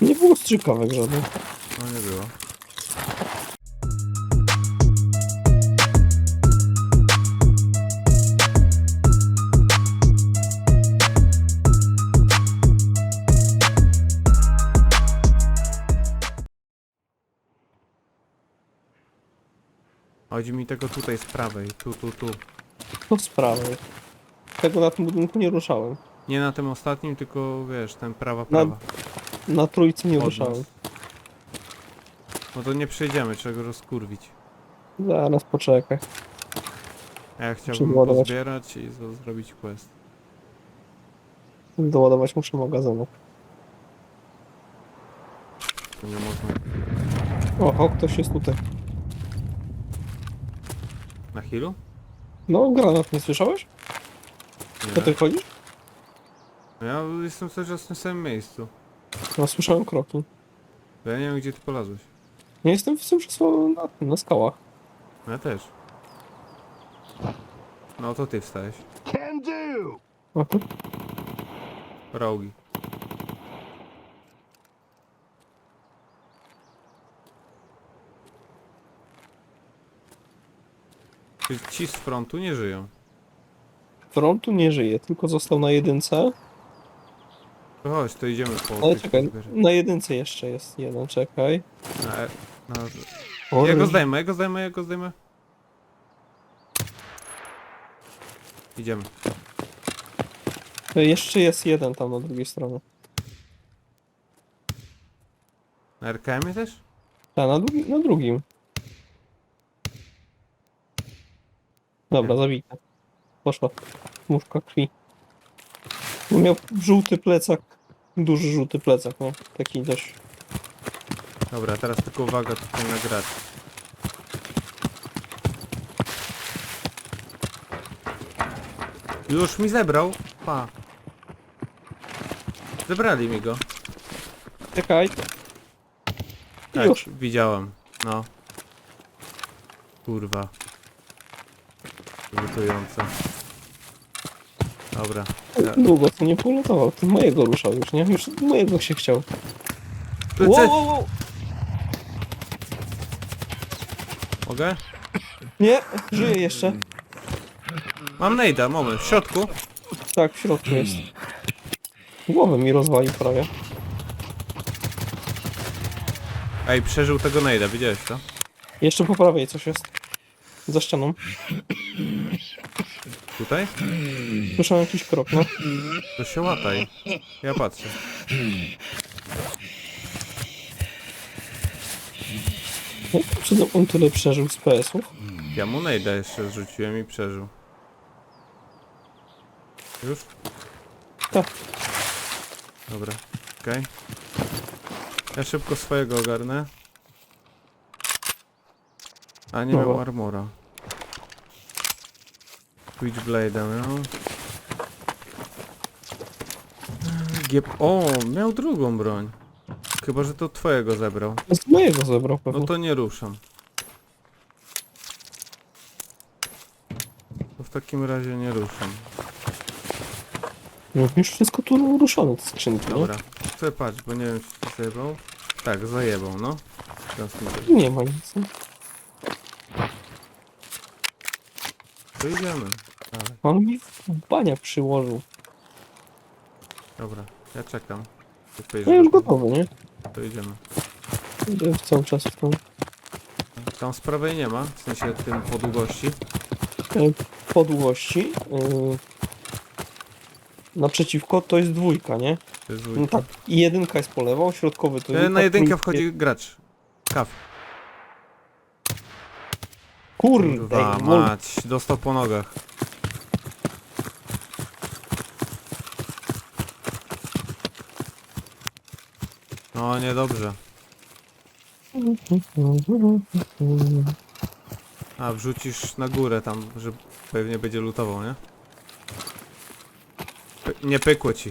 Nie było strzykawek żadnych. No nie było. Chodzi mi tego tutaj z prawej, tu, tu, tu. To z prawej. Tego na tym budynku nie ruszałem. Nie na tym ostatnim, tylko wiesz, ten prawa, prawa. Na trójce nie Od ruszałem. No to nie przejdziemy, trzeba go rozkurwić. Zaraz poczekaj. A ja chciałbym Przeładować. pozbierać i z- zrobić quest. Doładować muszę magazynu. To nie można. Oho, ktoś jest tutaj. Na healu? No, granat, nie słyszałeś? Nie. O ty chodzisz? No Ja jestem cały czas w tym samym miejscu. No, słyszałem kroki. Bo ja nie wiem gdzie ty polazłeś. Nie jestem w sumie na, na skałach. Ja też. No to ty wstałeś. Can do! Rogi. Czyli Ci z frontu nie żyją. Frontu nie żyje, tylko został na jedynce. To chodź, to idziemy po Ale tych czekaj, na jedynce jeszcze jest jeden, czekaj. Na, e- na, ja go zdejmę, ja go zdejmę, ja go zdejmę. Idziemy. Jeszcze jest jeden tam na drugiej stronie. Na RKM-ie też? A, na, drugi, na drugim. Dobra, zabite. Poszła. Muszka krwi. No Miał żółty plecak. Duży żółty plecak, no. Taki dość. Dobra, teraz tylko uwaga tutaj na gracz. Już mi zebrał. Pa. Zebrali mi go. Czekaj. Tak, Już. widziałem. No. Kurwa. Wytujące. Dobra. Długo to nie polotował. Ty mojego ruszał już, nie? Już mojego się chciał. Lecę. Wow, wow, wow. Mogę? Nie, żyje jeszcze. Mam nejda, moment. W środku. Tak, w środku jest. Głowę mi rozwalił prawie. Ej, przeżył tego nejda, widziałeś to? Jeszcze po prawej coś jest. Za ścianą. Tutaj? Słyszałem jakiś krok, no. To się łataj. Ja patrzę. Jak przede on tyle przeżył z PS-ów? Ja mu nejda jeszcze zrzuciłem i przeżył. Już? Tak. Dobra, okej. Ja szybko swojego ogarnę. A nie miał Dobra. armora. Switchblade'em, no. Giep... O, miał drugą broń. Chyba, że to twojego zebrał. Z mojego zebrał pewnie. No to nie ruszam. To w takim razie nie ruszam. No, już wszystko tu ruszone, te skrzynki, no. Dobra, chcę patrz, bo nie wiem czy zajebał. Tak, zajebał, no. To... Nie ma nic. To idziemy. Dalej. On mi w bania przyłożył. Dobra, ja czekam. Ty pojedziesz No już do- gotowy, nie? To idziemy. Idę w cały czas w tą... Tam z prawej nie ma, w sensie tym po długości. e, po długości. Yy, naprzeciwko to jest dwójka, nie? To jest No dwójka. tak. I jedynka jest po lewo, środkowy to E, jest. Na jedynkę wchodzi gracz. Kaw. Kurde, Kurwa mol- mać, dostał po nogach. No niedobrze. A wrzucisz na górę tam, że pewnie będzie lutował, nie? Py nie pykło ci.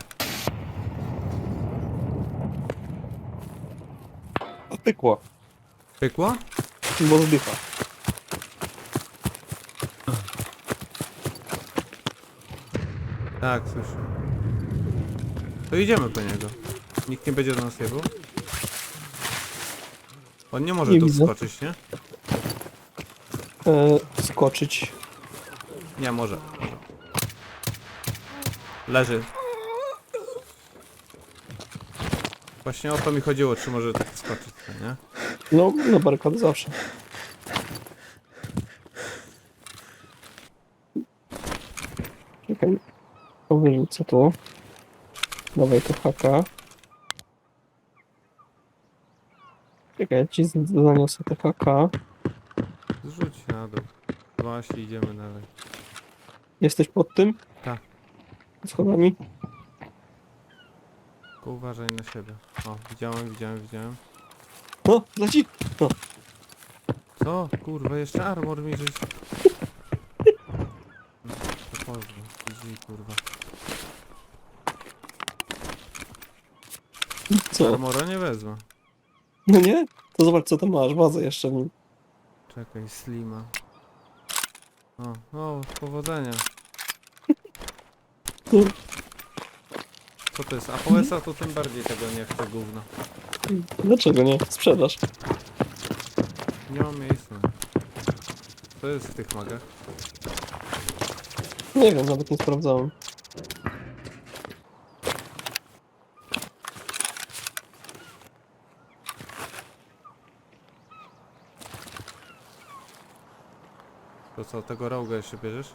Pykła, Pykło? bo zdycha. Tak, słyszę. To idziemy po niego. Nikt nie będzie do nas jebał? On nie może Nie tu widzę. wskoczyć, nie? E, skoczyć. Nie, może. Leży. Właśnie o to mi chodziło, czy może tak wskoczyć, nie? No, na barykady zawsze. Czekaj. To wyrzucę tu. Dawaj to haka. Czekaj, ja ci zaniosę te haka. Zrzuć na dół. Właśnie idziemy dalej. Jesteś pod tym? Tak. Schodami? Tylko uważaj na siebie. O, widziałem, widziałem, widziałem. No, leci! No, Co? Kurwa, jeszcze armor mi żeś... No, To pozdro. Easy, kurwa. co? Armora nie wezmę. No nie? To zobacz co tam masz, bazę jeszcze w nim. Czekaj, slima. O, o, powodzenia. Co to jest? APS-a to tym bardziej tego nie chcę gówno. Dlaczego nie? Sprzedaż. Nie mam miejsca. Co jest w tych magach? Nie wiem, nawet nie sprawdzałem. To co, tego roga jeszcze bierzesz?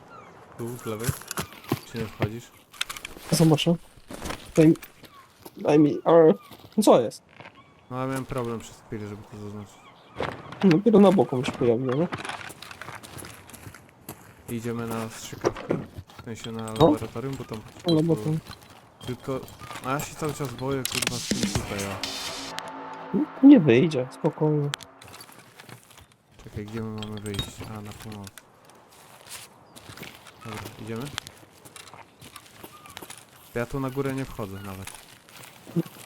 Tu, z lewej? Czy nie wchodzisz? Zobaczę. Daj mi... Daj mi... ale- Co jest? No ja miałem problem przez chwilę, żeby to zaznaczyć. Dopiero na boku mi się pojawiło, nie? Idziemy na strzykawki. W sensie na No. laboratorium, bo tam... Ale bo to... Tylko... A ja się cały czas boję, kurwa, z tym tutaj, o. Nie wyjdzie, spokojnie. Czekaj, gdzie my mamy wyjść? A, na północ. Idziemy? Ja tu na górę nie wchodzę nawet.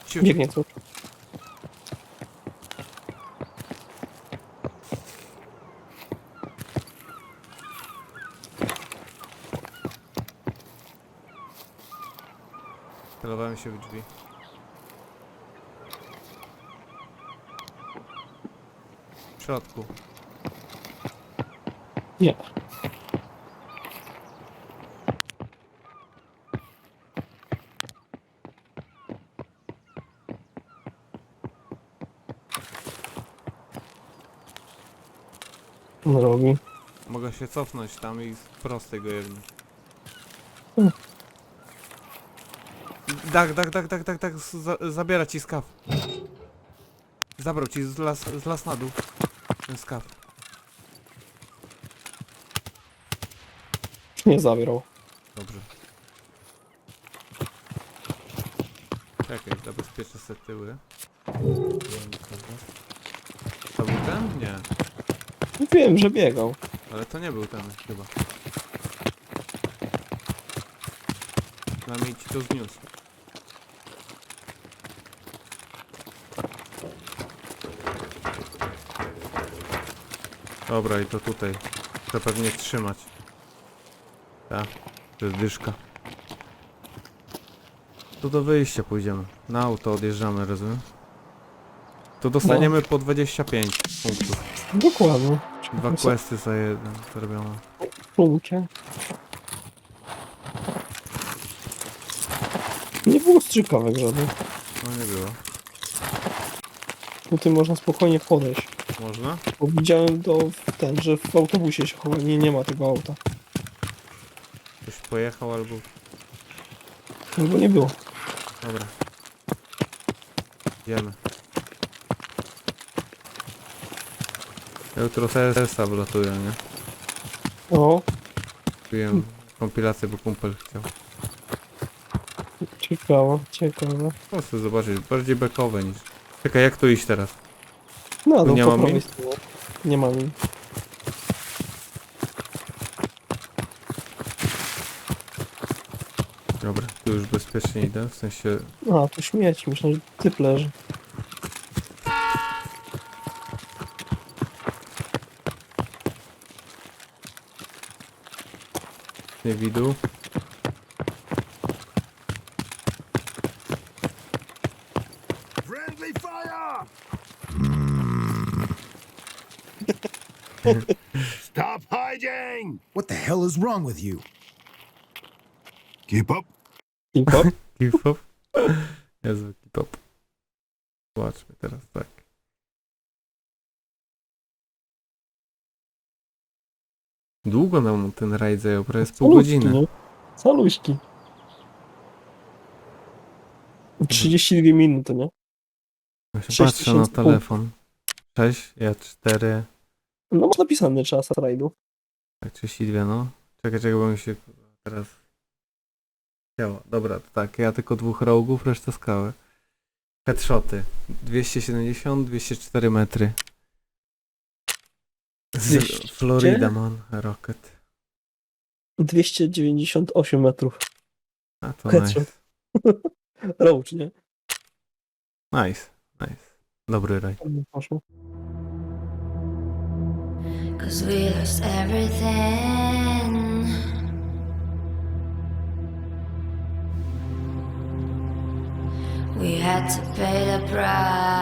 Ciu, Biegnie coś. celowałem się w drzwi. W środku. Nie. On robi. Mogę się cofnąć tam i z prostej go jednym. Mm. Tak, tak, tak, tak, tak, tak, za, zabiera ci skaw. Zabrał ci z las, z las na dół. Ten skaw. Nie zabierał. Dobrze. Czekaj, zabezpieczę sobie tyły. To był ten? Nie. Wiem, że biegał. Ale to nie był ten chyba. Przynajmniej ci to zniósł. Dobra, i to tutaj. To pewnie trzymać. Tak, to jest dyszka. Tu do wyjścia pójdziemy. Na auto odjeżdżamy, rozumiem? To dostaniemy po 25 punktów. Dokładnie. Dwa questy za jeden zrobione. Punkcie. Nie było strzykawek żadnych. No nie było. Tu tym można spokojnie podejść. Można? Bo widziałem do ten, że w autobusie się chowa. Nie, nie ma tego auta. Ktoś pojechał albo... Albo nie było. Dobra. Idziemy. Jutro TSS-a wlatuje, nie? O, Kupiłem kompilację, bo kumpel chciał. ciekawe, ciekawe. Prostu zobaczyć, bardziej bekowe niż... Czekaj, jak tu iść teraz? No, no nie po ma prawej min? stronie. Nie ma min. Dobra, tu już bezpiecznie idę, w sensie... A, tu śmieć, myślę, że typ leży. Nie widu. Stop hiding! What the hell is wrong with you? Keep up. Keep up. Keep up. Jezu, keep up. Zobaczmy teraz, tak. Długo nam ten rajd zajął, prawie z pół Caluśki, godziny. nie? Caluśki. 32 minuty, nie? Właśnie Sześć patrzę na tysięcy telefon. 6, ja 4, No masz napisane czas rajdu. tak 32, no. Czekaj, czekaj, bo mi się teraz chciało. Dobra, to tak, ja tylko dwóch rogów, reszta skały. Headshoty. 270, 204 metry. Z 200? Florida man, rocket. 298 metrów. A to Headshot. nice. Roach, nie? Nice, nice. Dobry. Poszło. Cause we lost everything. We had to pay the price.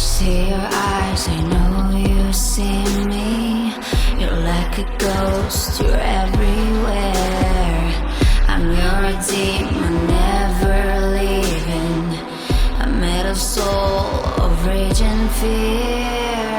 See your eyes, I know you see me. You're like a ghost, you're everywhere. I'm your demon, never leaving. I'm made of soul, of rage and fear.